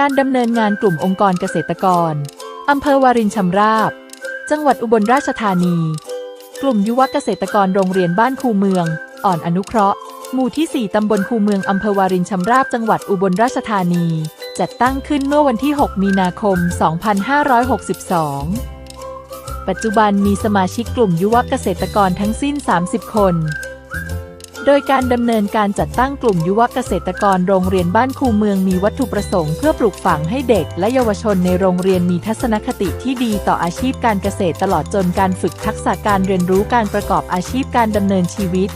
การดำเนินงานกลุ่มองค์กรเกษตรกร อำเภอวารินชำราบ จังหวัดอุบลราชธานี กลุ่มยุวเกษตรกรโรงเรียนบ้านคูเมือง อ่อนอนุเคราะห์ หมู่ที่ 4 ตำบลคูเมือง อำเภอวารินชำราบ จังหวัดอุบลราชธานี จัดตั้งขึ้นเมื่อวันที่ 6 มีนาคม 2562 ปัจจุบันมีสมาชิกกลุ่มยุวเกษตรกรทั้งสิ้น 30 คน โดยการดำเนินการจัดตั้งกลุ่มยุวเกษตรกรโรงเรียนบ้านคูเมืองมีวัตถุประสงค์เพื่อปลูกฝังให้เด็กและเยาวชนในโรงเรียนมีทัศนคติที่ดีต่ออาชีพการเกษตรตลอดจนการฝึกทักษะการเรียนรู้การประกอบอาชีพการดำเนินชีวิต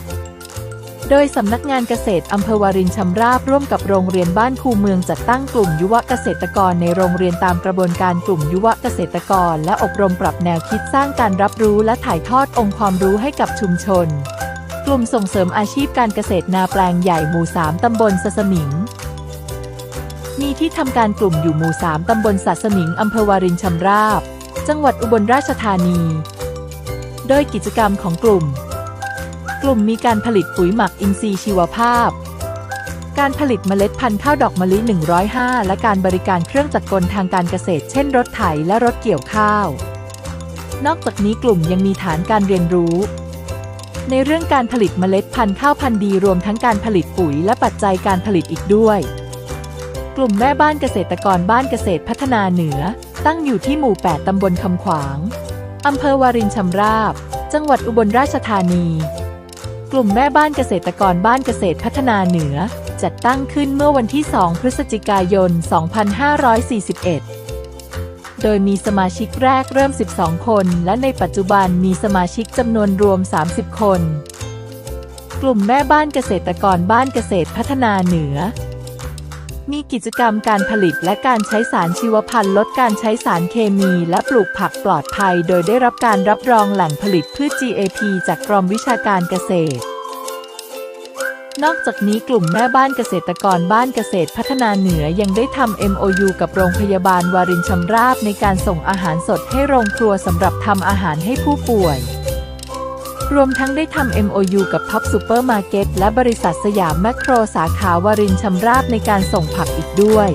โดยสำนักงานเกษตรอำเภอวารินชำราบร่วมกับโรงเรียนบ้านคูเมืองจัดตั้งกลุ่มยุวเกษตรกรในโรงเรียนตามกระบวนการกลุ่มยุวเกษตรกร และอบรมปรับแนวคิดสร้างการรับรู้และถ่ายทอดองค์ความรู้ให้กับชุมชน กลุ่มส่งเสริมอาชีพการเกษตรนาแปลงใหญ่หมู่ 3 ตำบลสะสมิง มีที่ทำการกลุ่มอยู่หมู่ 3 ตำบลสะสมิง อำเภอวารินชำราบ จังหวัดอุบลราชธานี โดยกิจกรรมของกลุ่ม กลุ่มมีการผลิตปุ๋ยหมักอินทรีย์ชีวภาพ การผลิตเมล็ดพันธุ์ข้าวดอกมะลิ 105 และการบริการเครื่องจักรกลทางการเกษตร เช่น รถไถและรถเกี่ยวข้าว นอกจากนี้กลุ่มยังมีฐานการเรียนรู้ ในเรื่องการผลิตเมล็ดพันธุ์ข้าวพันธุ์ดีรวมทั้งการผลิตปุ๋ยและปัจจัยการผลิตอีกด้วย กลุ่มแม่บ้านเกษตรกรบ้านเกษตรพัฒนาเหนือ ตั้งอยู่ที่หมู่ 8 ตำบลคำขวางอำเภอวารินชำราบ จังหวัดอุบลราชธานี กลุ่มแม่บ้านเกษตรกรบ้านเกษตรพัฒนาเหนือ จัดตั้งขึ้นเมื่อวันที่ 2 พฤศจิกายน 2541 โดยมีสมาชิกแรกเริ่ม 12 คน และในปัจจุบันมีสมาชิกจำนวนรวม 30 คน กลุ่มแม่บ้านเกษตรกรบ้านเกษตรพัฒนาเหนือ มีกิจกรรมการผลิตและการใช้สารชีวพันธุ์ลดการใช้สารเคมีและปลูกผักปลอดภัย โดยได้รับการรับรองแหล่งผลิตพืช GAP จากกรมวิชาการเกษตร นอกจากนี้กลุ่มแม่บ้านเกษตรกรบ้านเกษตรพัฒนาเหนือยังได้ทำ MOU กับโรงพยาบาลวารินชำราบในการส่งอาหารสดให้โรงครัวสำหรับทำอาหารให้ผู้ป่วย รวมทั้งได้ทำ MOU กับท็อปซูเปอร์มาร์เก็ตและบริษัทสยามแมคโครสาขาวารินชำราบในการส่งผักอีกด้วย